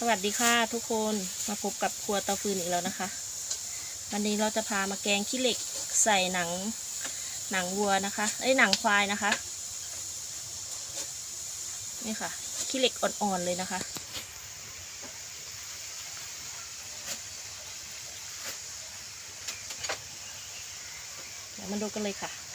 สวัสดีค่ะทุกคนมาพบกับครัวเตาฟืนอีกแล้วนะคะ วันนี้เราจะพามาแกงขี้เหล็กใส่หนังหนังวัวนะคะไอ้ยหนังควายนะคะนี่ค่ะขี้เหล็กอ่อนๆเลยนะคะ เดี๋ยวมาดูกันเลยค่ะ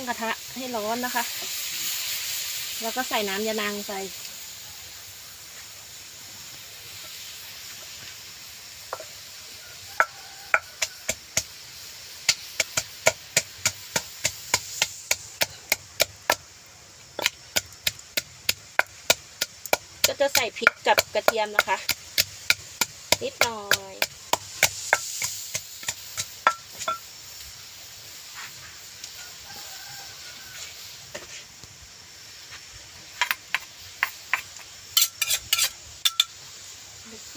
งกระทะให้ร้อนนะคะ แล้วก็ใส่น้ำยานางไปก็จะใส่พริกกับกระเทียมนะคะ นิดหน่อย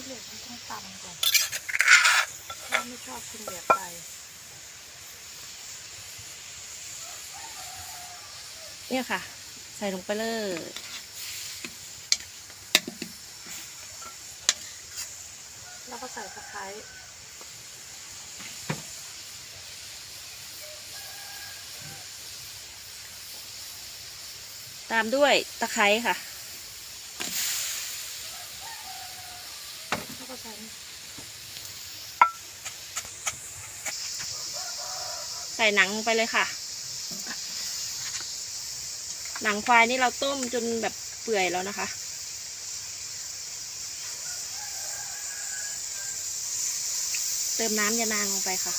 ที่เหลือมันต้องตำก่อนถ้าไม่ชอบกินแบบไทยเนี่ยค่ะ ใส่ลงไปเลยแล้วก็ใส่ตะไคร้ตามด้วยตะไคร้ค่ะ แล้ว ก็ใส่ใส่หนังลงไปเลยค่ะ หนังควายนี่เราต้มจนแบบเปื่อยแล้วนะคะเติมน้ำยานางลงไปค่ะ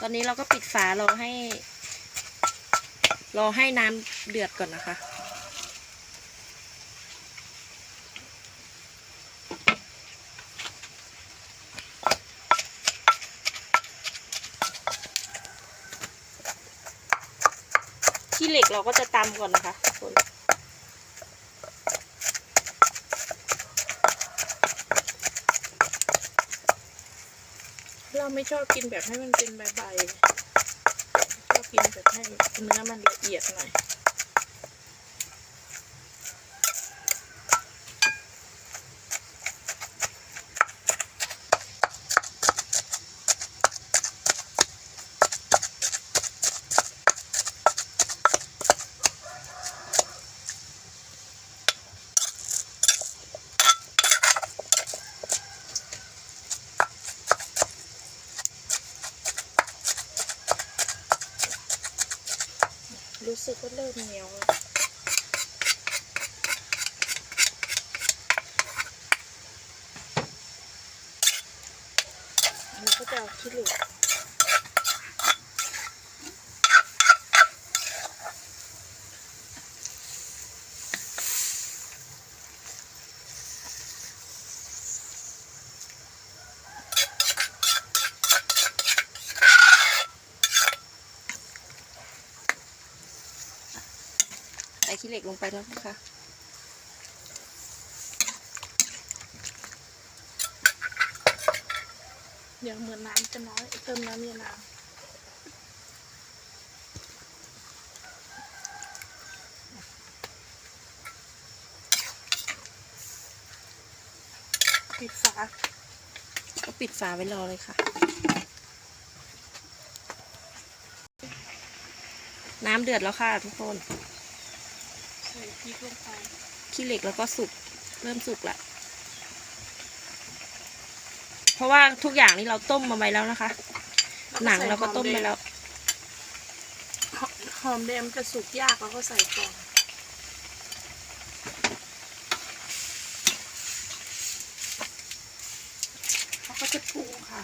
ตอนนี้เราก็ปิดฝารอให้ รอให้น้ำเดือดก่อนนะคะ ขี้เหล็กเราก็จะตำก่อนนะคะคนเราไม่ชอบกินแบบให้มันเป็นใบๆชอบกินแบบให้เนื้อมันละเอียดหน่อย รู้ สึกว่าเริ่มเหนียวแล้วอันนี้ก็จะเอาขี้เหล็ก ขี้เหล็กลงไปแล้วนะคะเดี๋ยวเหมือนน้ำจะน้อยเติมน้ำเยานางปิดฝาก็ปิดฝาไว้รอเลยค่ะ น้ำเดือดแล้วค่ะทุกคน พริกลงไปขี้เหล็กแล้วก็สุก เริ่มสุกละ เพราะว่าทุกอย่างนี่เราต้มมาไว้แล้วนะคะ หนังเราก็ต้มไปแล้ว หอมหอมแดงมันจะสุกยากเราก็ใส่ก่อนเขาก็จะปรุงค่ะ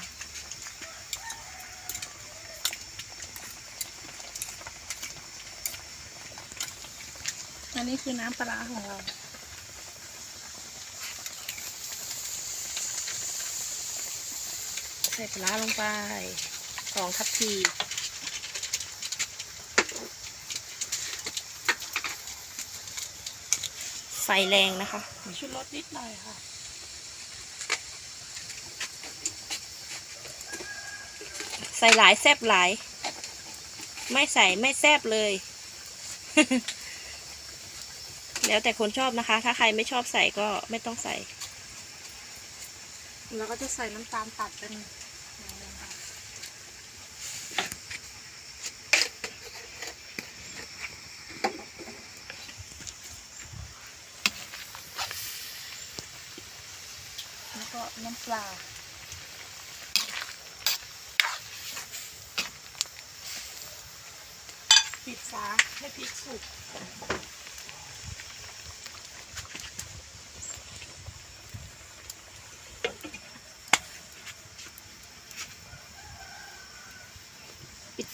อันนี้คือน้ำปลาร้าของเรา ใส่ปลาร้าลงไปสองทัพพีไฟแรงนะคะ ชุดรสนิดหน่อยค่ะใส่หลายแซบหลาย ไม่ใส่ไม่แซบเลย แล้วแต่คนชอบนะคะ ถ้าใครไม่ชอบใส่ก็ไม่ต้องใส่ แล้วก็จะใส่น้ำตาลตัดเป็นแล้วก็น้ำปลาปิดฝาให้พริกสุก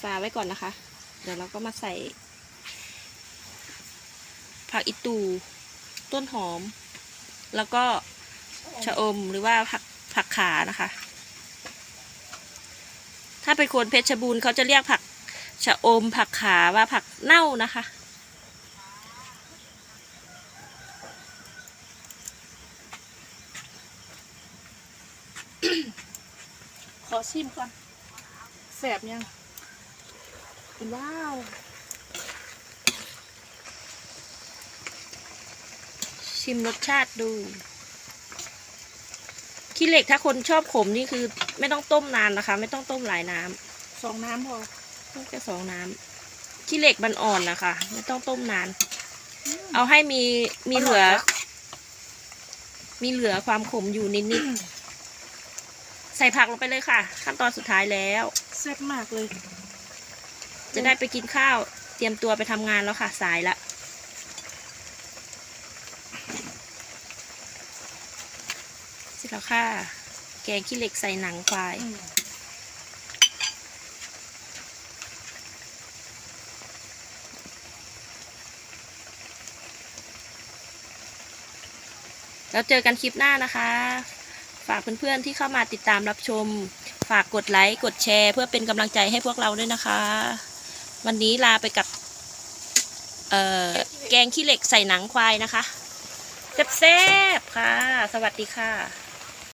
ฝาไว้ก่อนนะคะ เดี๋ยวเราก็มาใส่ ผักอิตู ต้นหอม แล้วก็ชะอมหรือว่าผักผักขานะคะ ถ้าเป็นคนเพชรบูรณ์เขาจะเรียกผักชะอมผักขาว่าผักเน่านะคะ ขอชิมก่อนแสบยัง ว้าวชิมรสชาติดู ขี้เหล็กถ้าคนชอบขมนี่คือ ไม่ต้องต้มนานนะคะ ไม่ต้องต้มหลายน้ำสองน้ำพอต้มแค่สองน้ำขี้เหล็กมันอ่อนนะคะ ไม่ต้องต้มนาน เอาให้มีมีเหลือ มีเหลือความขมอยู่นิดๆใส่ผักลงไปเลยค่ะ ขั้นตอนสุดท้ายแล้วแซ่บมากเลย จะได้ไปกินข้าว เตรียมตัวไปทำงานแล้วค่ะสายละเสร็จแล้วค่ะ แกงขี้เหล็กใส่หนังควายอืมแล้วเจอกันคลิปหน้านะคะ ฝากเพื่อนๆที่เข้ามาติดตามรับชม ฝากกดไลค์ กดแชร์ เพื่อเป็นกำลังใจให้พวกเราด้วยนะคะ วันนี้ลาไปกับ เอ่อ แกงขี้เหล็กใส่หนังควายนะคะแซ่บๆค่ะ สวัสดีค่ะ